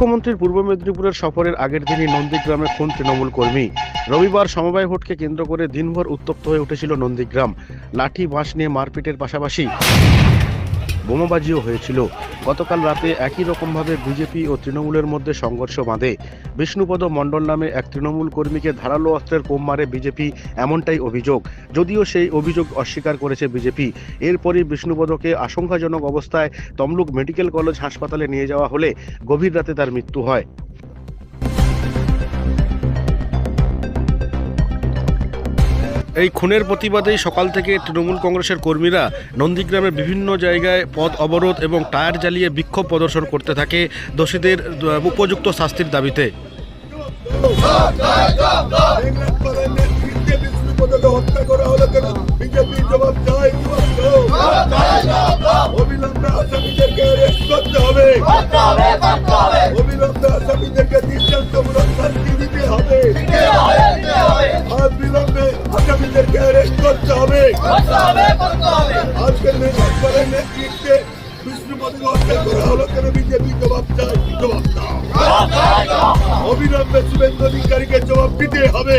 মুখ্যমন্ত্রীর পূর্ব মেদিনীপুরের সফরের আগের দিনই নন্দীগ্রামে খুন তৃণমূল কর্মী। রবিবার সমবায় ভোটকে কেন্দ্র করে দিনভর উত্তপ্ত হয়ে উঠেছিল নন্দীগ্রাম। লাঠি, বাঁশ নিয়ে মারপিটের পাশাপাশি বোমাবাজিও হয়েছিল। গতকাল রাতে একই রকমভাবে বিজেপি ও তৃণমূলের মধ্যে সংঘর্ষ বাঁধে। বিষ্ণুপদ মণ্ডল নামে এক তৃণমূল কর্মীকে ধারালো অস্ত্রের কোম মারে বিজেপি, এমনটাই অভিযোগ। যদিও সেই অভিযোগ অস্বীকার করেছে বিজেপি। এরপরই বিষ্ণুপদকে আশঙ্কাজনক অবস্থায় তমলুক মেডিকেল কলেজ হাসপাতালে নিয়ে যাওয়া হলে গভীর রাতে তার মৃত্যু হয়। এই খুনের প্রতিবাদেই সকাল থেকে তৃণমূল কংগ্রেসের কর্মীরা নন্দীগ্রামের বিভিন্ন জায়গায় পথ অবরোধ এবং টায়ার জ্বালিয়ে বিক্ষোভ প্রদর্শন করতে থাকে দোষীদের উপযুক্ত শাস্তির দাবিতে। অবিলম্বে আসামিদেরকে অ্যারেস্ট করতে হবে। আজকে মেঘনাথ পালের নেতৃত্বে বিষ্ণুপদকে হত্যা করা হলো কেন বিজেপি জবাব জবাব দাও। অবিলম্বে শুভেন্দু অধিকারীকে জবাব দিতে হবে।